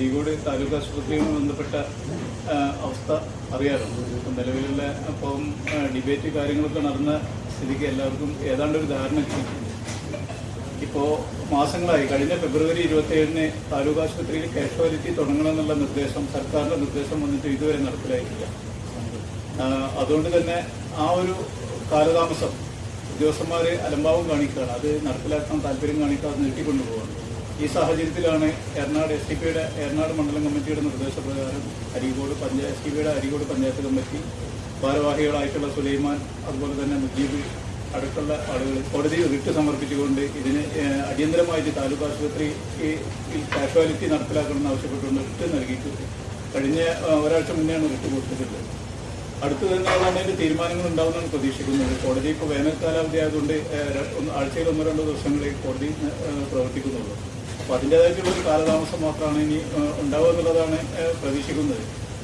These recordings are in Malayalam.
അരീക്കോട് താലൂക്ക് ആശുപത്രിയുമായി ബന്ധപ്പെട്ട അവസ്ഥ അറിയാറുണ്ട്. ഇപ്പം നിലവിലുള്ള അപ്പം ഡിബേറ്റ് കാര്യങ്ങളൊക്കെ നടന്ന സ്ഥിതിക്ക് എല്ലാവർക്കും ഏതാണ്ട് ഒരു ധാരണ ഇപ്പോൾ മാസങ്ങളായി കഴിഞ്ഞ ഫെബ്രുവരി ഇരുപത്തിയേഴിന് താലൂക്ക് ആശുപത്രിയിൽ കാഷ്വാലിറ്റി തുടങ്ങണമെന്നുള്ള നിർദ്ദേശം സർക്കാരിന്റെ നിർദ്ദേശം വന്നിട്ട് ഇതുവരെ നടപ്പിലായിട്ടില്ല. അതുകൊണ്ട് തന്നെ ആ ഒരു കാലതാമസം ഉദ്യോഗസ്ഥന്മാർ അലംഭാവം കാണിക്കുകയാണ്. അത് നടപ്പിലാക്കാൻ താല്പര്യം കാണിക്കാതെ നീട്ടിക്കൊണ്ടുപോകുന്നത് ഈ സാഹചര്യത്തിലാണ് എറണാട് എസ് ടി പിയുടെ എറണാട് മണ്ഡലം കമ്മിറ്റിയുടെ നിർദ്ദേശപ്രകാരം അരീകോട് പഞ്ചായത്ത് എസ് ടി പിയുടെ അരീകോട് പഞ്ചായത്ത് കമ്മിറ്റി ഭാരവാഹികളായിട്ടുള്ള സുലൈമാൻ അതുപോലെ തന്നെ മുജീബ് അടുത്തുള്ള ആളുകൾ കോടതിയിൽ റിട്ട് സമർപ്പിച്ചുകൊണ്ട് ഇതിന് അടിയന്തരമായിട്ട് താലൂക്ക് ആശുപത്രി കാഷ്വാലിറ്റി നടപ്പിലാക്കണമെന്ന് ആവശ്യപ്പെട്ടുകൊണ്ട് റിട്ട് നൽകിയിട്ടുണ്ട് കഴിഞ്ഞ ഒരാഴ്ച മുന്നെയാണ് റിട്ട് കൊടുത്തിട്ടുള്ളത്. അടുത്ത തന്നെയാണ് അതിന്റെ തീരുമാനങ്ങൾ ഉണ്ടാവുമെന്നാണ് പ്രതീക്ഷിക്കുന്നത്. കോടതി ഇപ്പോൾ വേനൽക്കാലാവധി ആയതുകൊണ്ട് ആഴ്ചയിൽ ഒന്നോ രണ്ടോ ദിവസങ്ങളിൽ കോടതി പ്രവർത്തിക്കുന്നുള്ളൂ. അപ്പോൾ അതിന്റെതായിട്ടുള്ള ഒരു കാലതാമസം മാത്രമാണ് ഇനി ഉണ്ടാവുക എന്നുള്ളതാണ് പ്രതീക്ഷിക്കുന്നത്.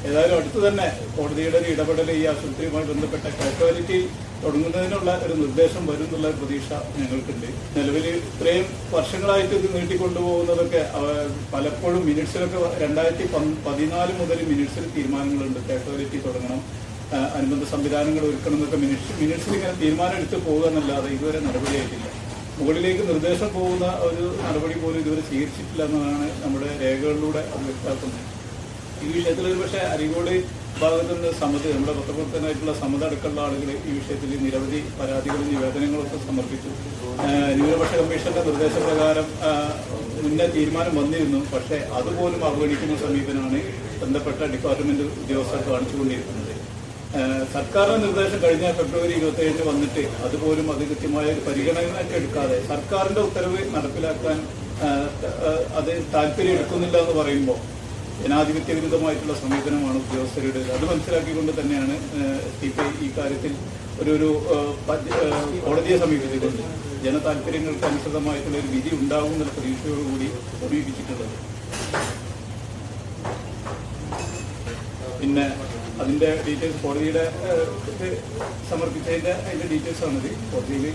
ഏതായാലും അടുത്ത് തന്നെ കോടതിയുടെ ഒരു ഇടപെടൽ ഈ ആശുപത്രിയുമായി ബന്ധപ്പെട്ട കാഷ്വാലിറ്റി തുടങ്ങുന്നതിനുള്ള ഒരു നിർദ്ദേശം വരും എന്നുള്ള പ്രതീക്ഷ ഞങ്ങൾക്കുണ്ട്. നിലവിൽ ഇത്രയും വർഷങ്ങളായിട്ട് ഇത് നീട്ടിക്കൊണ്ടുപോകുന്നതൊക്കെ പലപ്പോഴും മിനിറ്റ്സിലൊക്കെ രണ്ടായിരത്തി പതിനാല് മുതൽ മിനിറ്റ്സിൽ തീരുമാനങ്ങളുണ്ട്. കാഷ്വാലിറ്റി തുടങ്ങണം അനുബന്ധ സംവിധാനങ്ങൾ ഒരുക്കണം എന്നൊക്കെ മിനിറ്റ്സ് മിനിറ്റ്സിൽ ഇങ്ങനെ തീരുമാനം എടുത്ത് പോകുക എന്നല്ലാതെ ഇതുവരെ നടപടിയായിട്ടില്ല. മുകളിലേക്ക് നിർദ്ദേശം പോകുന്ന ഒരു നടപടി പോലും ഇതുവരെ സ്വീകരിച്ചിട്ടില്ല എന്നതാണ് നമ്മുടെ രേഖകളിലൂടെ അത് വ്യക്തമാക്കുന്നത്. ഈ വിഷയത്തിൽ ഒരു പക്ഷേ അരികോട് ഭാഗത്തു നിന്ന് സമിതി നമ്മുടെ പത്രപ്രവർത്തനായിട്ടുള്ള സമിതി അടക്കമുള്ള ആളുകൾ ഈ വിഷയത്തിൽ നിരവധി പരാതികളും നിവേദനങ്ങളൊക്കെ സമർപ്പിച്ചു. ന്യൂനപക്ഷ കമ്മീഷന്റെ നിർദ്ദേശപ്രകാരം മുന്നേ തീരുമാനം വന്നിരുന്നു. പക്ഷേ അതുപോലും അവഗണിക്കുന്ന സമീപനമാണ് ബന്ധപ്പെട്ട ഡിപ്പാർട്ട്മെന്റ് ഉദ്യോഗസ്ഥർ കാണിച്ചുകൊണ്ടിരിക്കുന്നത്. സർക്കാരിന്റെ നിർദ്ദേശം കഴിഞ്ഞ ഫെബ്രുവരി ഇരുപത്തി ഏഴിന് വന്നിട്ട് അതുപോലും അത് കൃത്യമായ ഒരു പരിഗണനയൊക്കെ എടുക്കാതെ സർക്കാരിന്റെ ഉത്തരവ് നടപ്പിലാക്കാൻ അത് താല്പര്യം എടുക്കുന്നില്ല എന്ന് പറയുമ്പോൾ ജനാധിപത്യ വിരുദ്ധമായിട്ടുള്ള സമീപനമാണ് ഉദ്യോഗസ്ഥരുടെ അത് മനസ്സിലാക്കിക്കൊണ്ട് തന്നെയാണ് സി പി ഐ ഈ കാര്യത്തിൽ ഒരു ഒരു കോടതിയെ സമീപിച്ചിട്ടുണ്ട് ജനതാല്പര്യങ്ങൾക്ക് അനുസൃതമായിട്ടുള്ള ഒരു വിധി ഉണ്ടാകും എന്നുള്ള പ്രതീക്ഷയോടുകൂടി സമീപിച്ചിട്ടുള്ളത്. പിന്നെ അതിന്റെ ഡീറ്റെയിൽസ് കോടതിയുടെ സമർപ്പിച്ചതിന്റെ അതിന്റെ ഡീറ്റെയിൽസ് ആണിത് കോടതിയിൽ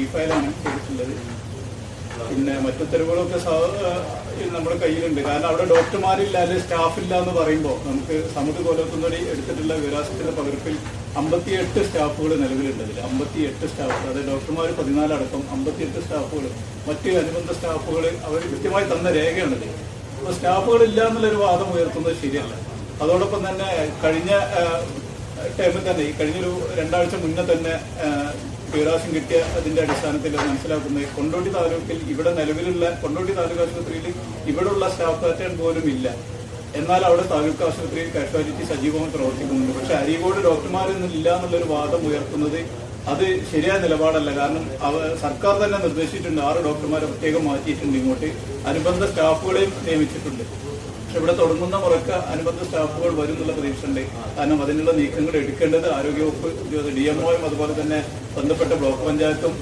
ഇ ഫയലാണ് ചെയ്തിട്ടുള്ളത്. പിന്നെ മറ്റുത്തരവുകളൊക്കെ നമ്മുടെ കയ്യിലുണ്ട്. കാരണം അവിടെ ഡോക്ടർമാരില്ല അല്ലെങ്കിൽ സ്റ്റാഫില്ല എന്ന് പറയുമ്പോൾ നമുക്ക് സമുദ്ര കൊലത്തുന്നടി എടുത്തിട്ടുള്ള വിരാസത്തിന്റെ പകർപ്പിൽ അമ്പത്തിയെട്ട് സ്റ്റാഫുകൾ നിലവിലുണ്ട് അതിൽ അമ്പത്തിയെട്ട് സ്റ്റാഫുകൾ അതായത് ഡോക്ടർമാർ പതിനാലടക്കം അമ്പത്തിയെട്ട് സ്റ്റാഫുകൾ മറ്റ് അനുബന്ധ സ്റ്റാഫുകൾ അവർ കൃത്യമായി തന്ന രേഖയാണിത്. അപ്പോൾ സ്റ്റാഫുകൾ ഇല്ല എന്നുള്ളൊരു വാദം ഉയർത്തുന്നത് ശരിയല്ല. അതോടൊപ്പം തന്നെ കഴിഞ്ഞ ടൈമിൽ തന്നെ ഈ കഴിഞ്ഞൊരു രണ്ടാഴ്ച മുന്നേ തന്നെ വിവരാശം കിട്ടിയ അതിന്റെ അടിസ്ഥാനത്തിൽ മനസ്സിലാക്കുന്നത് കൊണ്ടോട്ടി താലൂക്കിൽ ഇവിടെ നിലവിലുള്ള കൊണ്ടോട്ടി താലൂക്ക് ആശുപത്രിയിൽ ഇവിടെയുള്ള സ്റ്റാഫ് പാറ്റേൺ പോലും ഇല്ല. എന്നാൽ അവിടെ താലൂക്ക് ആശുപത്രിയിൽ കാഷ്വാലിറ്റി സജീവമായി പ്രവർത്തിക്കുന്നുണ്ട്. പക്ഷെ അരീകോട് ഡോക്ടർമാരൊന്നും ഇല്ല എന്നുള്ളൊരു വാദം ഉയർത്തുന്നത് അത് ശരിയായ നിലപാടല്ല. കാരണം അവ സർക്കാർ തന്നെ നിർദ്ദേശിച്ചിട്ടുണ്ട് ആറ് ഡോക്ടർമാരെ പ്രത്യേകം മാറ്റിയിട്ടുണ്ട് ഇങ്ങോട്ട്. അനുബന്ധ സ്റ്റാഫുകളെയും നിയമിച്ചിട്ടുണ്ട്. ഇവിടെ തുടങ്ങുന്ന മുറക്ക് അനുബന്ധ സ്റ്റാഫുകൾ വരും എന്നുള്ള പ്രതീക്ഷയുണ്ട്. കാരണം അതിനുള്ള നീക്കങ്ങൾ എടുക്കേണ്ടത് ആരോഗ്യവകുപ്പ് ഉദ്യോഗസ്ഥ ഡി എം ഒയും അതുപോലെ തന്നെ ബന്ധപ്പെട്ട ബ്ലോക്ക് പഞ്ചായത്തും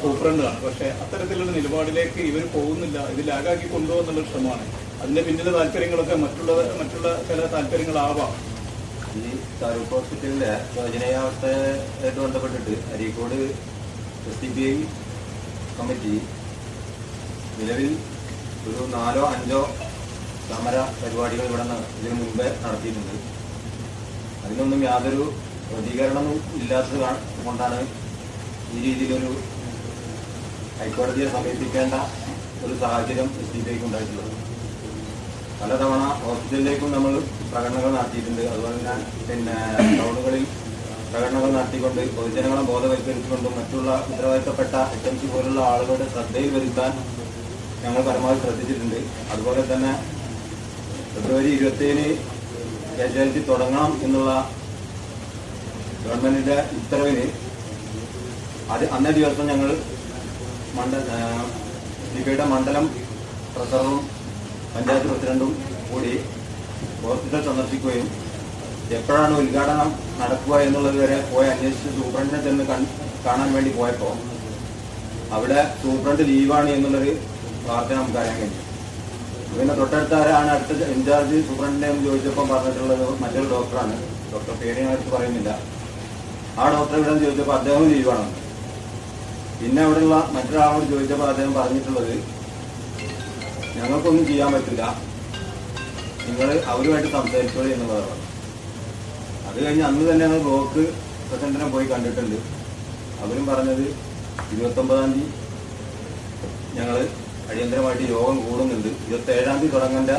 സൂപ്രണ്ടാണ് പക്ഷെ അത്തരത്തിലുള്ള നിലപാടിലേക്ക് ഇവർ പോകുന്നില്ല. ഇത് ലാഗാക്കി കൊണ്ടുപോകുന്നുള്ള ശ്രമമാണ്. അതിന്റെ പിന്നിലെ താല്പര്യങ്ങളൊക്കെ മറ്റുള്ള മറ്റുള്ള ചില താല്പര്യങ്ങളാവാം. ഈ താലൂക്ക് ഹോസ്പിറ്റലിലെ ശോചനീയാവസ്ഥയായിട്ട് ബന്ധപ്പെട്ടിട്ട് Areekode S D P I committee നിലവിൽ ഒരു നാലോ അഞ്ചോ സമര പരിപാടികൾ ഇവിടെ ഇതിനു മുമ്പേ നടത്തിയിട്ടുണ്ട്. അതിനൊന്നും യാതൊരു പ്രതികരണവും ഇല്ലാത്തത് കൊണ്ടാണ് ഈ രീതിയിലൊരു ഹൈക്കോടതിയെ സമീപിക്കേണ്ട ഒരു സാഹചര്യം എസ് ഡി പിക്ക് ഉണ്ടായിട്ടുള്ളത്. പലതവണ ഹോസ്പിറ്റലിലേക്കും നമ്മൾ പ്രകടനങ്ങൾ നടത്തിയിട്ടുണ്ട്. അതുപോലെ തന്നെ പിന്നെ ടൗണുകളിൽ പ്രകടനങ്ങൾ നടത്തിക്കൊണ്ട് പൊതുജനങ്ങളെ ബോധവൽക്കരിച്ചുകൊണ്ടും മറ്റുള്ള ഉത്തരവാദിത്തപ്പെട്ട എച്ച് എം സി പോലുള്ള ആളുകളുടെ ശ്രദ്ധയിൽ വരുത്താൻ ഞങ്ങൾ പരമാവധി ശ്രദ്ധിച്ചിട്ടുണ്ട്. അതുപോലെ തന്നെ ഫെബ്രുവരി ഇരുപത്തിയേഴിന് കാഷ്വാലിറ്റി തുടങ്ങണം എന്നുള്ള ഗവൺമെന്റിന്റെ ഉത്തരവിന് അത് അന്നേ ദിവസം ഞങ്ങൾ മണ്ഡ ലിബിയുടെ മണ്ഡലം പ്രസിഡന്റും പഞ്ചായത്ത് പ്രസിഡന്റും കൂടി ഹോസ്പിറ്റൽ സന്ദർശിക്കുകയും എപ്പോഴാണ് ഉദ്ഘാടനം നടക്കുക എന്നുള്ളത് വരെ പോയി അന്വേഷിച്ച് സൂപ്രണ്ടിനെ ചെന്ന് കാണാൻ വേണ്ടി പോയപ്പോൾ അവിടെ സൂപ്രണ്ട് ലീവാണ് എന്നുള്ളൊരു വാർത്ത നമുക്ക് അറിയാൻ കഴിഞ്ഞു. പിന്നെ തൊട്ടടുത്താരാണ് അടുത്ത ഇൻചാർജ് സൂപ്രണ്ടിനെ ചോദിച്ചപ്പോൾ പറഞ്ഞിട്ടുള്ളത് മറ്റൊരു ഡോക്ടറാണ്. ഡോക്ടർ പേര് ഞാൻ പറയുന്നില്ല. ആ ഡോക്ടർ ഇവിടെ ചോദിച്ചപ്പോൾ അദ്ദേഹം ലീവാണ് പിന്നെ അവിടെയുള്ള മറ്റൊരാളോട് ചോദിച്ചപ്പോൾ അദ്ദേഹം പറഞ്ഞിട്ടുള്ളത് ഞങ്ങൾക്കൊന്നും ചെയ്യാൻ പറ്റില്ല. നിങ്ങൾ അവരുമായിട്ട് സംസാരിച്ചോളൂ എന്ന് പറഞ്ഞു അത് കഴിഞ്ഞ് അന്ന് തന്നെ ഞങ്ങൾ ബ്ലോക്ക് പ്രസിഡന്റിനെ പോയി കണ്ടിട്ടുണ്ട്. അവരും പറഞ്ഞത് ഇരുപത്തൊമ്പതാം തീയതി ഞങ്ങൾ അടിയന്തരമായിട്ട് യോഗം കൂടുന്നുണ്ട്. ഇരുപത്തി ഏഴാം തീയതി തുടങ്ങേണ്ട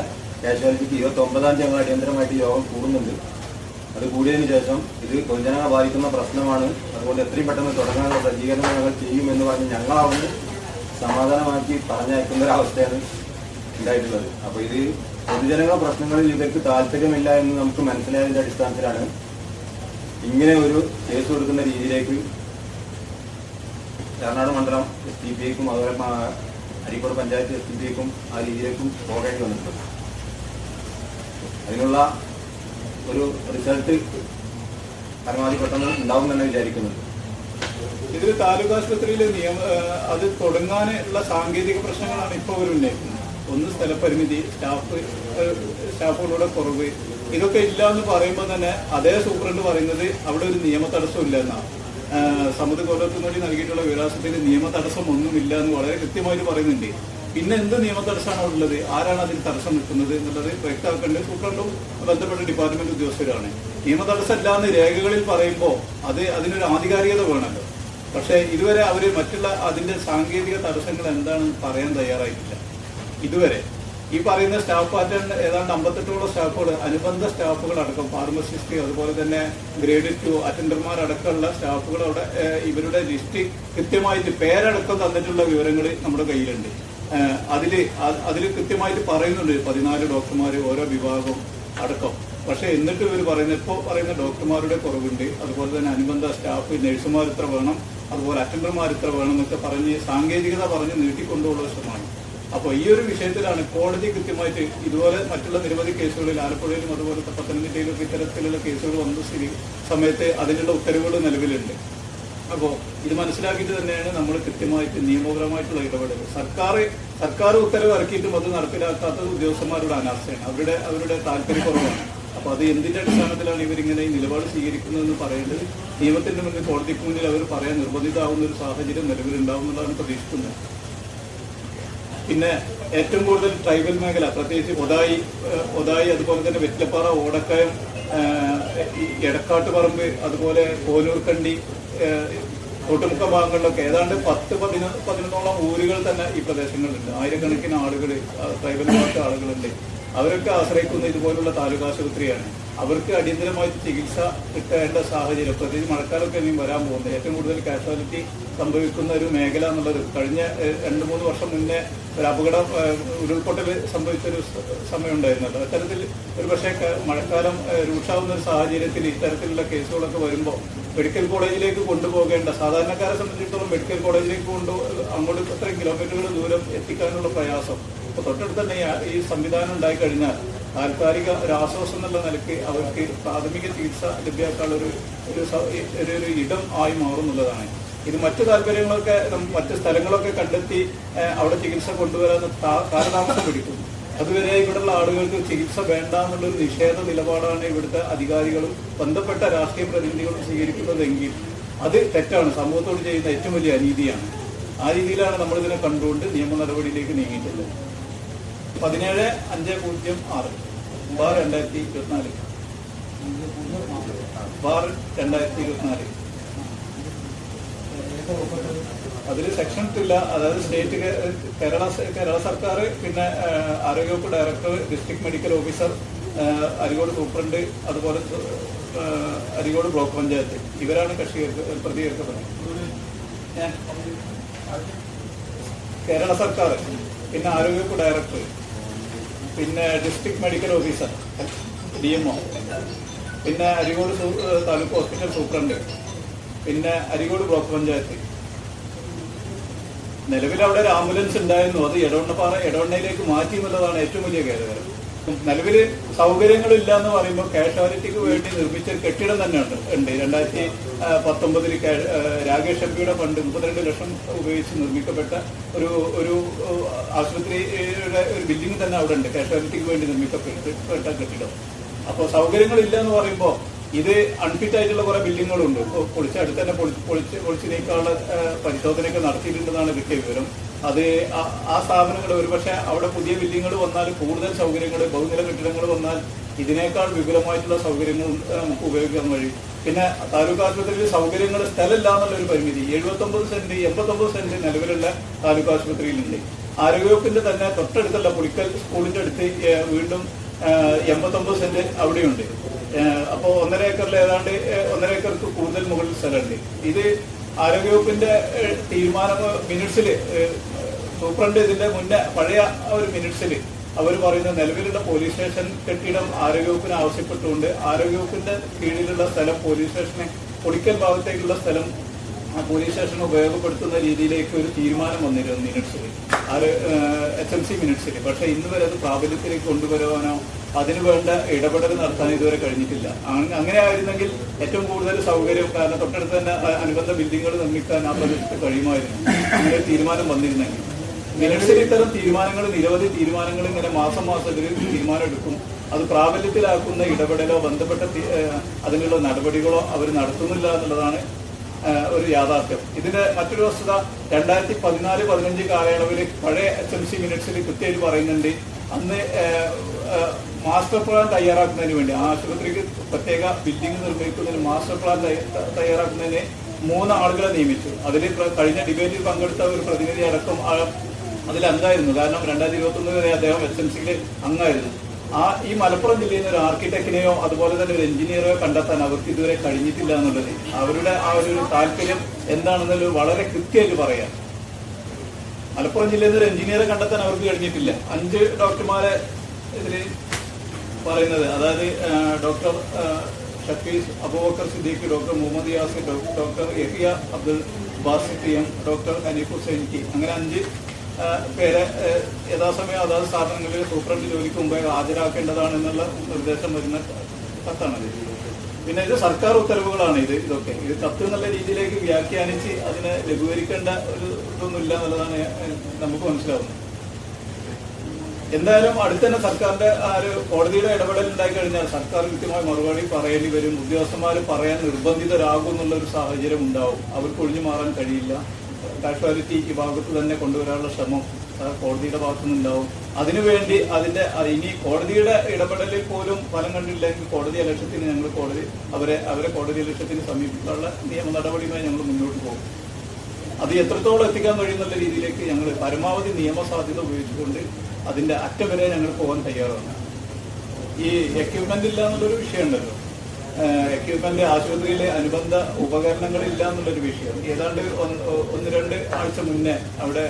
കാഷ്വാലിറ്റിക്ക് ഇരുപത്തി ഒമ്പതാം തീയതി ഞങ്ങൾ അടിയന്തരമായിട്ട് യോഗം കൂടുന്നുണ്ട്. അത് കൂടിയതിനു ശേഷം ഇത് പൊതുജനങ്ങളെ ബാധിക്കുന്ന പ്രശ്നമാണ്. അതുകൊണ്ട് എത്രയും പെട്ടെന്ന് തുടങ്ങാനുള്ള സജ്ജീകരണം ഞങ്ങൾ ചെയ്യുമെന്ന് പറഞ്ഞ് ഞങ്ങൾ അവിടുന്ന് സമാധാനമാക്കി പറഞ്ഞയക്കുന്ന ഒരു അവസ്ഥയാണ് ഉണ്ടായിട്ടുള്ളത്. അപ്പോൾ ഇത് പൊതുജനങ്ങളുടെ പ്രശ്നങ്ങളിൽ ഇവർക്ക് താല്പര്യമില്ല എന്ന് നമുക്ക് മനസ്സിലായതിന്റെ അടിസ്ഥാനത്തിലാണ് ഇങ്ങനെ ഒരു കേസ് കൊടുക്കുന്ന രീതിയിലേക്ക് എറണാകുളം മണ്ഡലം എസ് ഡി പി ഐക്കും അതുപോലെ അരീക്കോട് പഞ്ചായത്ത് ആ രീതിയിലേക്കും പോകേണ്ടി വന്നിട്ടുണ്ട്. അതിനുള്ള ഒരു റിസൾട്ട് പരമാവധി പെട്ടെന്ന് ഉണ്ടാവും തന്നെ വിചാരിക്കുന്നുണ്ട് ഇതിൽ താലൂക്ക് ആശുപത്രിയിൽ നിയമ അത് തുടങ്ങാനുള്ള സാങ്കേതിക പ്രശ്നങ്ങളാണ് ഇപ്പോൾ അവർ ഉന്നയിക്കുന്നത്. ഒന്ന് സ്ഥലപരിമിതി സ്റ്റാഫ് സ്റ്റാഫുകളുടെ കുറവ് ഇതൊക്കെ ഇല്ല എന്ന് പറയുമ്പോൾ തന്നെ അതേ സൂപ്രണ്ട് പറയുന്നത് അവിടെ ഒരു നിയമ തടസ്സം ഇല്ല എന്നാണ്. സമുദ്ര കൊല്ലത്തിന് വേണ്ടി നൽകിയിട്ടുള്ള വിലാസത്തിന് നിയമ തടസ്സം ഒന്നുമില്ല എന്ന് വളരെ കൃത്യമായിട്ട് പറയുന്നുണ്ട്. പിന്നെ എന്ത് നിയമ തടസ്സമാണ് ഉള്ളത്? ആരാണ് അതിന് തടസ്സം നിൽക്കുന്നത് എന്നുള്ളത് വ്യക്തമാക്കേണ്ടത് സൂപ്രണ്ടും ബന്ധപ്പെട്ട ഡിപ്പാർട്ട്മെന്റ് ഉദ്യോഗസ്ഥരാണ്. നിയമ തടസ്സമില്ല എന്ന് രേഖകളിൽ പറയുമ്പോൾ അത് അതിനൊരു ആധികാരികത വേണമല്ലോ. പക്ഷേ ഇതുവരെ അവർ മറ്റുള്ള അതിന്റെ സാങ്കേതിക തടസ്സങ്ങൾ എന്താണെന്ന് പറയാൻ തയ്യാറായിട്ടില്ല. ഇതുവരെ ഈ പറയുന്ന സ്റ്റാഫ് പാറ്റേൺ ഏതാണ്ട് അമ്പത്തെട്ടോളം സ്റ്റാഫുകൾ അനുബന്ധ സ്റ്റാഫുകൾ അടക്കം ഫാർമസിസ്റ്റ് അതുപോലെ തന്നെ ഗ്രേഡ് ടു അറ്റൻഡർമാർ അടക്കമുള്ള സ്റ്റാഫുകൾ അവിടെ ഇവരുടെ ലിസ്റ്റ് കൃത്യമായിട്ട് പേരടക്കം തന്നിട്ടുള്ള വിവരങ്ങൾ നമ്മുടെ കയ്യിലുണ്ട്. അതിൽ അതിൽ കൃത്യമായിട്ട് പറയുന്നുണ്ട് പതിനാല് ഡോക്ടർമാർ ഓരോ വിഭാഗം അടക്കം. പക്ഷെ എന്നിട്ട് ഇവർ പറയുന്നത് ഇപ്പോൾ പറയുന്ന ഡോക്ടർമാരുടെ കുറവുണ്ട്. അതുപോലെ തന്നെ അനുബന്ധ സ്റ്റാഫ് നഴ്സുമാർ ഇത്ര വേണം അതുപോലെ അറ്റൻഡർമാർ ഇത്ര വേണം എന്നൊക്കെ പറഞ്ഞ് സാങ്കേതികത പറഞ്ഞ് നീട്ടിക്കൊണ്ടുള്ള ശ്രമമാണ്. അപ്പോൾ ഈ ഒരു വിഷയത്തിലാണ് കോടതി കൃത്യമായിട്ട് ഇതുപോലെ മറ്റുള്ള നിരവധി കേസുകളിൽ ആലപ്പുഴയിലും അതുപോലെ പത്തനംതിട്ടയിലും ഇത്തരത്തിലുള്ള കേസുകൾ വന്ന സ്ഥിതി സമയത്ത് അതിനുള്ള ഉത്തരവുകൾ നിലവിലുണ്ട്. അപ്പോൾ ഇത് മനസ്സിലാക്കിയിട്ട് തന്നെയാണ് നമ്മൾ കൃത്യമായിട്ട് നിയമപരമായിട്ടുള്ള ഇടപെടൽ. സർക്കാർ സർക്കാർ ഉത്തരവ് ഇറക്കിയിട്ടും അത് നടപ്പിലാക്കാത്തത് ഉദ്യോഗസ്ഥന്മാരുടെ അനാസ്ഥയാണ്. അവരുടെ അവരുടെ താല്പര്യക്കുറവാണ് അപ്പൊ അത് എന്തിന്റെ അടിസ്ഥാനത്തിലാണ് ഇവരിങ്ങനെ ഈ നിലപാട് സ്വീകരിക്കുന്നതെന്ന് പറയേണ്ടത് നിയമത്തിന്റെ മുന്നിൽ കോടതിക്ക് മുന്നിൽ അവർ പറയാൻ നിർബന്ധിതാവുന്ന ഒരു സാഹചര്യം നിലവിലുണ്ടാവുന്നതാണ് പ്രതീക്ഷിക്കുന്നത്. പിന്നെ ഏറ്റവും കൂടുതൽ ട്രൈബൽ മേഖല പ്രത്യേകിച്ച് ഒതായി ഒതായി അതുപോലെ തന്നെ വെറ്റിലപ്പാറ ഓടക്കയം എടക്കാട്ടുപറമ്പ് അതുപോലെ കോലൂർക്കണ്ടി ഏഹ് ഒട്ടുമുക്ക ഭാഗങ്ങളിലൊക്കെ ഏതാണ്ട് പത്ത് പതിനൊന്ന് പതിനൊന്നോളം ഊരുകൾ തന്നെ ഈ പ്രദേശങ്ങളിലുണ്ട്. ആയിരക്കണക്കിന് ആളുകൾ ട്രൈബൽ ഭാഗത്തെ ആളുകളുണ്ട്. അവരൊക്കെ ആശ്രയിക്കുന്ന ഇതുപോലുള്ള താലൂക്ക് ആശുപത്രിയാണ്. അവർക്ക് അടിയന്തരമായി ചികിത്സ കിട്ടേണ്ട സാഹചര്യം പ്രത്യേകിച്ച് മഴക്കാലമൊക്കെ ഇനിയും വരാൻ പോകുന്നത് ഏറ്റവും കൂടുതൽ കാഷ്വാലിറ്റി സംഭവിക്കുന്ന ഒരു മേഖല എന്നുള്ളത് കഴിഞ്ഞ രണ്ട് മൂന്ന് വർഷം മുന്നേ ഒരു അപകടം ഉരുൾപൊട്ടൽ സംഭവിച്ച ഒരു സ- സമയം ഉണ്ടായിരുന്നല്ലോ അത്തരത്തിൽ ഒരു പക്ഷേ മഴക്കാലം രൂക്ഷാവുന്ന ഒരു സാഹചര്യത്തിൽ ഇത്തരത്തിലുള്ള കേസുകളൊക്കെ വരുമ്പോൾ മെഡിക്കൽ കോളേജിലേക്ക് കൊണ്ടുപോകേണ്ട സാധാരണക്കാരെ സംബന്ധിച്ചിടത്തോളം മെഡിക്കൽ കോളേജിലേക്ക് കൊണ്ട് അങ്ങോട്ട് ഇത്രയും കിലോമീറ്ററുകൾ ദൂരം എത്തിക്കാനുള്ള പ്രയാസം. അപ്പൊ തൊട്ടടുത്ത് തന്നെ ഈ- സംവിധാനം ഉണ്ടായി കഴിഞ്ഞാൽ താൽക്കാലിക ഒരു ആശ്വാസം എന്നുള്ള നിലയ്ക്ക് അവർക്ക് പ്രാഥമിക ചികിത്സ ലഭ്യമാക്കാനുള്ള ഒരു ഒരു ഇടം ആയി മാറുന്നുള്ളതാണ് ഇത് മറ്റു താല്പര്യങ്ങളൊക്കെ മറ്റു സ്ഥലങ്ങളൊക്കെ കണ്ടെത്തി അവിടെ ചികിത്സ കൊണ്ടുവരാൻ താ- കാലതാമസം പിടിക്കും അതുവരെ ഇവിടെയുള്ള ആളുകൾക്ക് ചികിത്സ വേണ്ട എന്നുള്ളൊരു നിഷേധ നിലപാടാണ് ഇവിടുത്തെ അധികാരികളും ബന്ധപ്പെട്ട രാഷ്ട്രീയ പ്രതിനിധികളും സ്വീകരിക്കുന്നതെങ്കിൽ അത് തെറ്റാണ്. സമൂഹത്തോട് ചെയ്യുന്ന ഏറ്റവും വലിയ അനീതിയാണ്. ആ രീതിയിലാണ് നമ്മളിതിനെ കണ്ടുകൊണ്ട് നിയമ നടപടിയിലേക്ക് നീങ്ങിയിട്ടുള്ളത്. പതിനേഴ് അഞ്ച് പൂജ്യം ആറ്. ബാർ രണ്ടായിരത്തി ഇരുപത്തിനാല്. ബാർ രണ്ടായിരത്തി ഇരുപത്തിനാല്. അതിൽ സെക്ഷൻ ഇല്ല അതായത് സ്റ്റേറ്റ് കേരള കേരള സർക്കാർ പിന്നെ ആരോഗ്യവകുപ്പ് director district medical officer Areekode superintendent അതുപോലെ അരികോട് ബ്ലോക്ക് പഞ്ചായത്ത് ഇവരാണ് കക്ഷി ചേർക്ക- പ്രതി ചേർക്കപ്പെടുന്നത് കേരള സർക്കാർ പിന്നെ ആരോഗ്യവകുപ്പ് ഡയറക്ടർ പിന്നെ district medical officer D M O പിന്നെ അരികോട് താലൂക്ക് ഹോസ്പിറ്റൽ സൂപ്രണ്ട് പിന്നെ അരികോട് ബ്ലോക്ക് പഞ്ചായത്ത്. നിലവിൽ അവിടെ ഒരു ആംബുലൻസ് ഉണ്ടായിരുന്നു. അത് എടവണ്ണപ്പാറ എടവണ്ണയിലേക്ക് മാറ്റി എന്നുള്ളതാണ് ഏറ്റവും വലിയ ഖേദകരം നിലവിൽ സൗകര്യങ്ങളില്ല എന്ന് പറയുമ്പോൾ കാഷ്വാലിറ്റിക്ക് വേണ്ടി നിർമ്മിച്ച ഒരു കെട്ടിടം തന്നെ ഉണ്ട്. ഉണ്ട്. രണ്ടായിരത്തി പത്തൊമ്പതിൽ രാകേഷ് എംപിയുടെ ഫണ്ട് മുപ്പത്തിരണ്ട് ലക്ഷം ഉപയോഗിച്ച് നിർമ്മിക്കപ്പെട്ട ഒരു ഒരു ആശുപത്രിയുടെ ഒരു ബിൽഡിംഗ് തന്നെ അവിടെ ഉണ്ട്. കാഷ്വാലിറ്റിക്ക് വേണ്ടി നിർമ്മിക്കപ്പെട്ട കെട്ടിടം. അപ്പോൾ സൗകര്യങ്ങളില്ല എന്ന് പറയുമ്പോൾ ഇത് അൺഫിറ്റ് ആയിട്ടുള്ള കുറെ ബിൽഡിങ്ങുകളുണ്ട്. പൊളിച്ച് അടുത്ത് തന്നെ പൊളിച്ച് പൊളിച്ച് നീക്കാനുള്ള പരിശോധനയൊക്കെ നടത്തിയിട്ടുണ്ടെന്നാണ് കിട്ടിയ വിവരം. അത് ആ- സ്ഥാപനങ്ങൾ ഒരുപക്ഷെ അവിടെ പുതിയ ബിൽഡിങ്ങുകൾ വന്നാൽ കൂടുതൽ സൗകര്യങ്ങൾ ബഹുനില കെട്ടിടങ്ങൾ വന്നാൽ ഇതിനേക്കാൾ വിപുലമായിട്ടുള്ള സൗകര്യങ്ങൾ നമുക്ക് ഉപയോഗിക്കാൻ കഴിയും. പിന്നെ താലൂക്ക് ആശുപത്രിയിൽ സൗകര്യങ്ങൾ സ്ഥലമില്ല എന്നുള്ളൊരു പരിമിതി. എഴുപത്തൊമ്പത് സെന്റ് എൺപത്തൊമ്പത് സെന്റ് നിലവിലുള്ള താലൂക്ക് ആശുപത്രിയിലുണ്ട്. ആരോഗ്യവകുപ്പിന്റെ തന്നെ തൊട്ടടുത്തുള്ള പുളിക്കൽ സ്കൂളിന്റെ അടുത്ത് വീണ്ടും എൺപത്തൊമ്പത് സെന്റ് അവിടെയുണ്ട്. ഏഹ് അപ്പോ ഒന്നര ഏക്കറിൽ ഏതാണ്ട് ഒന്നര ഏക്കർക്ക് കൂടുതൽ മുകളിൽ സ്ഥലമുണ്ട്. ഇത് ആരോഗ്യവകുപ്പിന്റെ തീരുമാനം മിനിറ്റ്സിൽ സൂപ്രണ്ട് ഇതിന്റെ മുന്നേ പഴയ ഒരു മിനിറ്റ്സിൽ അവർ പറയുന്ന നിലവിലുള്ള പോലീസ് സ്റ്റേഷൻ കെട്ടിടം ആരോഗ്യവകുപ്പിന് ആവശ്യപ്പെട്ടുകൊണ്ട് ആരോഗ്യവകുപ്പിന്റെ കീഴിലുള്ള സ്ഥലം പോലീസ് സ്റ്റേഷന് പൊളിക്കൽ ഭാഗത്തേക്കുള്ള സ്ഥലം പോലീസ് സ്റ്റേഷൻ ഉപയോഗപ്പെടുത്തുന്ന രീതിയിലേക്ക് ഒരു തീരുമാനം വന്നിരുന്നു മിനിറ്റ്സിൽ ആര് എച്ച് എം സി മിനിറ്റ്സിൽ പക്ഷേ ഇന്ന് വരെ അത് പ്രാബല്യത്തിലേക്ക് കൊണ്ടുവരുവാനോ അതിന് വേണ്ട ഇടപെടൽ നടത്താൻ ഇതുവരെ കഴിഞ്ഞിട്ടില്ല. അങ്ങനെ ആയിരുന്നെങ്കിൽ ഏറ്റവും കൂടുതൽ സൗകര്യം കാരണം തൊട്ടടുത്ത് തന്നെ അനുബന്ധ ബിൽഡിങ്ങുകൾ നിർമ്മിക്കാൻ ആ പ്രദേശത്ത് കഴിയുമായിരുന്നു. അങ്ങനെ തീരുമാനം വന്നിരുന്നെങ്കിൽ. മിനിറ്റ്സിൽ ഇത്തരം തീരുമാനങ്ങൾ നിരവധി തീരുമാനങ്ങൾ ഇങ്ങനെ മാസം മാസം തീരുമാനം എടുക്കും. അത് പ്രാബല്യത്തിലാക്കുന്ന ഇടപെടലോ ബന്ധപ്പെട്ട അതിനുള്ള നടപടികളോ അവർ നടത്തുന്നില്ല എന്നുള്ളതാണ് ഒരു യാഥാർത്ഥ്യം. ഇതിന്റെ മറ്റൊരു വസ്തുത രണ്ടായിരത്തി പതിനാല് പതിനഞ്ച് കാലയളവിൽ പഴയ എച്ച് എം സി മിനിറ്റ്സിൽ കൃത്യമായിട്ട് പറയുന്നുണ്ട്. അന്ന് മാസ്റ്റർ പ്ലാൻ തയ്യാറാക്കുന്നതിന് വേണ്ടി ആശുപത്രിക്ക് പ്രത്യേക ബിൽഡിംഗ് നിർമ്മിക്കുന്നതിന് മാസ്റ്റർ പ്ലാൻ തയ്യ- തയ്യാറാക്കുന്നതിന് മൂന്ന് ആളുകളെ നിയമിച്ചു. അതിൽ കഴിഞ്ഞ ഡിബേറ്റിൽ പങ്കെടുത്ത ഒരു പ്രതിനിധി അടക്കം അതിൽ അംഗമായിരുന്നു. കാരണം രണ്ടായിരത്തി ഇരുപത്തി വരെ അദ്ദേഹം എസ് എം സിയിൽ അംഗമായിരുന്നു. ആ ഈ മലപ്പുറം ജില്ലയിൽ നിന്ന് ഒരു ആർക്കിടെക്റ്റിനെയോ അതുപോലെ തന്നെ ഒരു എഞ്ചിനീയറോ കണ്ടെത്താൻ അവർക്ക് ഇതുവരെ കഴിഞ്ഞിട്ടില്ല എന്നുള്ളത് അവരുടെ ആ ഒരു താല്പര്യം എന്താണെന്നൊരു വളരെ കൃത്യമായിട്ട് പറയാം. മലപ്പുറം ജില്ലയിൽ നിന്ന് ഒരു എഞ്ചിനീയറെ കണ്ടെത്താൻ അവർക്ക് കഴിഞ്ഞിട്ടില്ല. അഞ്ച് ഡോക്ടർമാരെ ഇതിൽ പറയുന്നത്. അതായത് ഡോക്ടർ ഷഫീസ് അബൂബക്കർ സിദ്ദീഖ് ഡോക്ടർ മുഹമ്മദ് യാസിർ ഡോ- doctor Yahiya Abdul M doctor Haneef കി അങ്ങനെ അഞ്ച് പേരെ യഥാസമയം അതാത് സ്ഥാപനങ്ങളിൽ സൂപ്രണ്ട് ജോലിക്ക് മുമ്പേ ഹാജരാക്കേണ്ടതാണ് എന്നുള്ള നിർദ്ദേശം വരുന്ന കത്താണ് പിന്നെ ഇത് സർക്കാർ ഉത്തരവുകളാണ് ഇത് ഇതൊക്കെ. ഇത് കത്ത് എന്നുള്ള രീതിയിലേക്ക് വ്യാഖ്യാനിച്ച് അതിനെ ലഘൂകരിക്കേണ്ട ഒരു ഇതൊന്നുമില്ല എന്നുള്ളതാണ് നമുക്ക് മനസ്സിലാവുന്നത്. എന്തായാലും അടുത്ത തന്നെ സർക്കാരിന്റെ ആ ഒരു കോടതിയുടെ ഇടപെടൽ ഉണ്ടായി കഴിഞ്ഞാൽ സർക്കാർ കൃത്യമായ മറുപടി പറയേണ്ടി വരും. ഉദ്യോഗസ്ഥന്മാർ പറയാൻ നിർബന്ധിതരാകും എന്നുള്ള ഒരു സാഹചര്യം ഉണ്ടാവും. അവർക്ക് ഒഴിഞ്ഞു മാറാൻ കഴിയില്ല. കാഷ്വാലിറ്റി ഈ ഭാഗത്ത് തന്നെ കൊണ്ടുവരാനുള്ള ശ്രമം കോടതിയുടെ ഭാഗത്തുനിന്നുണ്ടാവും. അതിനുവേണ്ടി അതിന്റെ ഇനി കോടതിയുടെ ഇടപെടലിൽ പോലും ഫലം കണ്ടില്ലെങ്കിൽ കോടതി ലക്ഷ്യത്തിന് ഞങ്ങൾ കോടതി അവരെ അവരെ കോടതി ലക്ഷ്യത്തിന് സമീപിക്കാനുള്ള നിയമ നടപടിയുമായി ഞങ്ങൾ മുന്നോട്ട് പോകും. അത് എത്രത്തോളം എത്തിക്കാൻ കഴിയുന്നുള്ള രീതിയിലേക്ക് ഞങ്ങൾ പരമാവധി നിയമസാധ്യത ഉപയോഗിച്ചുകൊണ്ട് അതിന്റെ അറ്റം വരെ ഞങ്ങൾ പോകാൻ തയ്യാറാണ്. ഈ എക്യുപ്മെന്റ് ഇല്ല എന്നുള്ളൊരു വിഷയമുണ്ടല്ലോ. എക്യുപ്മെന്റ് ആശുപത്രിയിലെ അനുബന്ധ ഉപകരണങ്ങൾ ഇല്ല എന്നുള്ളൊരു വിഷയം. ഏതാണ്ട് ഒന്ന് രണ്ട് ആഴ്ച മുന്നേ അവിടെ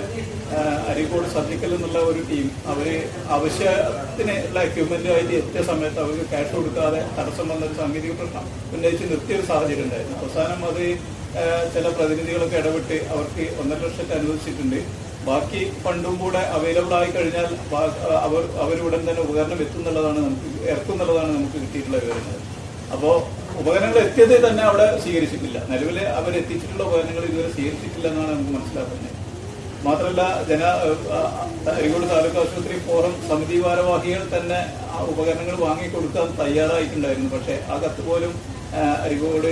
അരീക്കോട് സർജിക്കൽ എന്നുള്ള ഒരു ടീം അവർ ആവശ്യത്തിന് ഉള്ള എക്യുപ്മെന്റുമായിട്ട് എത്തിയ സമയത്ത് അവർക്ക് ക്യാഷ് കൊടുക്കാതെ തടസ്സം വന്ന ഒരു സാങ്കേതിക പ്രശ്നം ഉന്നയിച്ച് നിർത്തിയ ഒരു സാഹചര്യം ഉണ്ടായിരുന്നു. അവസാനം അത് ചില പ്രതിനിധികളൊക്കെ ഇടപെട്ട് അവർക്ക് ഒന്നര ലക്ഷത്തെ അനുവദിച്ചിട്ടുണ്ട്. ബാക്കി ഫണ്ടും കൂടെ അവൈലബിൾ ആയി കഴിഞ്ഞാൽ അവർ അവരുടൻ തന്നെ ഉപകരണം എത്തുന്നുള്ളതാണ് നമുക്ക് ഇറക്കുന്നുള്ളതാണ് നമുക്ക് കിട്ടിയിട്ടുള്ള വിവരങ്ങൾ. അപ്പോ ഉപകരണങ്ങൾ എത്തിയത് തന്നെ അവിടെ സ്വീകരിച്ചിട്ടില്ല. നിലവിൽ അവർ എത്തിച്ചിട്ടുള്ള ഉപകരണങ്ങൾ ഇതുവരെ സ്വീകരിച്ചിട്ടില്ല എന്നാണ് നമുക്ക് മനസ്സിലാക്കുന്നത്. മാത്രമല്ല ജന അരികോട് താലൂക്ക് ആശുപത്രി ഫോറം സമിതി ഭാരവാഹികൾ തന്നെ ആ ഉപകരണങ്ങൾ വാങ്ങിക്കൊടുക്കാൻ തയ്യാറായിട്ടുണ്ടായിരുന്നു. പക്ഷേ ആ കത്ത് പോലും അരികോട്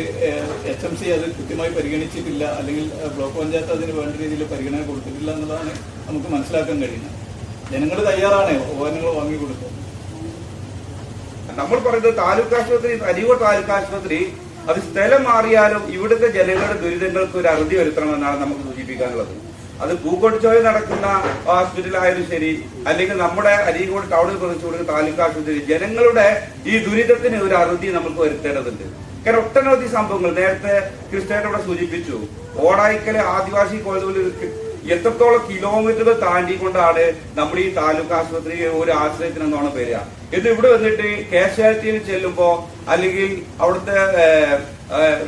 എച്ച് എം സി അത് കൃത്യമായി പരിഗണിച്ചിട്ടില്ല. അല്ലെങ്കിൽ ബ്ലോക്ക് പഞ്ചായത്ത് അതിന് വേണ്ട രീതിയിൽ പരിഗണന കൊടുത്തിട്ടില്ല എന്നുള്ളതാണ് നമുക്ക് മനസ്സിലാക്കാൻ കഴിയുന്നത്. ജനങ്ങൾ തയ്യാറാണ് ഉപകരണങ്ങൾ വാങ്ങിക്കൊടുക്കാൻ. നമ്മൾ പറയുന്നത് താലൂക്ക് ആശുപത്രി അരിയൂർ താലൂക്ക് ആശുപത്രി അത് സ്ഥലം മാറിയാലും ഇവിടുത്തെ ജനങ്ങളുടെ ദുരിതങ്ങൾക്ക് ഒരു അറുതി വരുത്തണമെന്നാണ് നമുക്ക് സൂചിപ്പിക്കാനുള്ളത്. അത് പൂക്കോട്ടുചോയ നടക്കുന്ന ഹോസ്പിറ്റലായാലും ശരി അല്ലെങ്കിൽ നമ്മുടെ അരീകോട് ടൗണിൽ കൊടുക്കുന്ന താലൂക്ക് ആശുപത്രി ജനങ്ങളുടെ ഈ ദുരിതത്തിന് ഒരു അറുതി നമുക്ക് വരുത്തേണ്ടതുണ്ട്. കാരണം ഒട്ടനവധി സംഭവങ്ങൾ നേരത്തെ ക്രിസ്ത്യാനോടെ സൂചിപ്പിച്ചു. ഓടായിക്കലെ ആദിവാസി കോളേജുകളിൽ എത്രത്തോളം കിലോമീറ്ററുകൾ താണ്ടിക്കൊണ്ടാണ് നമ്മൾ ഈ താലൂക്ക് ആശുപത്രി ഒരു ആശ്രയത്തിനെന്നാണ് പേര് ഇത് ഇവിടെ വന്നിട്ട് കാഷ്വാലിറ്റിയിൽ ചെല്ലുമ്പോ അല്ലെങ്കിൽ അവിടുത്തെ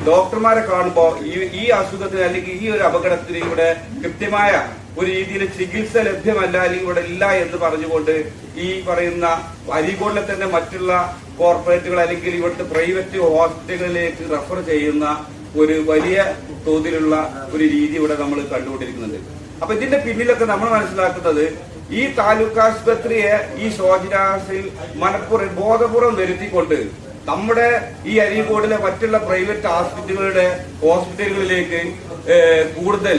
ഡോക്ടർമാരെ കാണുമ്പോ ഈ ഈ അസുഖത്തിന് അല്ലെങ്കിൽ ഈ ഒരു അപകടത്തിന് ഇവിടെ കൃത്യമായ ഒരു രീതിയിൽ ചികിത്സ ലഭ്യമല്ല അല്ലെങ്കിൽ ഇവിടെ ഇല്ല എന്ന് പറഞ്ഞുകൊണ്ട് ഈ പറയുന്ന അരീക്കോടിലെ തന്നെ മറ്റുള്ള കോർപ്പറേറ്റുകൾ അല്ലെങ്കിൽ ഇവിടുത്തെ പ്രൈവറ്റ് ഹോസ്പിറ്റലുകളിലേക്ക് റെഫർ ചെയ്യുന്ന ഒരു വലിയ തോതിലുള്ള ഒരു രീതി ഇവിടെ നമ്മൾ കണ്ടുകൊണ്ടിരിക്കുന്നുണ്ട്. അപ്പൊ ഇതിന്റെ പിന്നിലൊക്കെ നമ്മൾ മനസ്സിലാക്കുന്നത് ഈ താലൂക്ക് ആശുപത്രിയെ ഈ ശോചനാശയിൽ മനപ്പുറം ബോധപൂർവം വരുത്തിക്കൊണ്ട് നമ്മുടെ ഈ അരീക്കോടിലെ മറ്റുള്ള പ്രൈവറ്റ് ആശുപത്രികളുടെ ഹോസ്പിറ്റലുകളിലേക്ക് കൂടുതൽ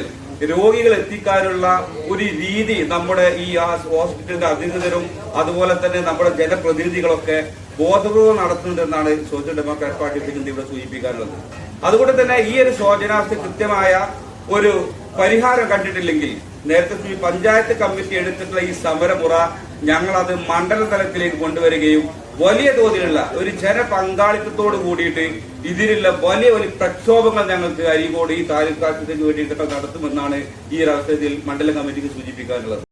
രോഗികൾ എത്തിക്കാനുള്ള ഒരു രീതി നമ്മുടെ ഈ ഹോസ്പിറ്റലിന്റെ അധികൃതരും അതുപോലെ തന്നെ നമ്മുടെ ജനപ്രതിനിധികളൊക്കെ ബോധപൂർവം നടത്തുന്നുണ്ടെന്നാണ് സോഷ്യൽ ഡെമോക്രാറ്റ് പാർട്ടി ഇവിടെ സൂചിപ്പിക്കാനുള്ളത് അതുകൊണ്ട് തന്നെ ഈ ഒരു ശോചനാവസ്ഥ കൃത്യമായ ഒരു പരിഹാരം കണ്ടിട്ടില്ലെങ്കിൽ നേരത്തെ ഈ പഞ്ചായത്ത് കമ്മിറ്റി എടുത്തിട്ടുള്ള ഈ സമരമുറ ഞങ്ങൾ അത് മണ്ഡല തലത്തിലേക്ക് കൊണ്ടുവരികയും വലിയ തോതിലുള്ള ഒരു ജനപങ്കാളിത്തത്തോട് കൂടിയിട്ട് ഇതിലുള്ള വലിയ വലിയ പ്രക്ഷോഭങ്ങൾ ഞങ്ങൾക്ക് അരീകോട് ഈ താലൂക്ക് ആശുപത്രിക്ക് വേണ്ടിയിട്ടൊക്കെ നടത്തുമെന്നാണ് ഈ ഒരു അവസരത്തിൽ മണ്ഡല കമ്മിറ്റിക്ക് സൂചിപ്പിക്കാനുള്ളത്.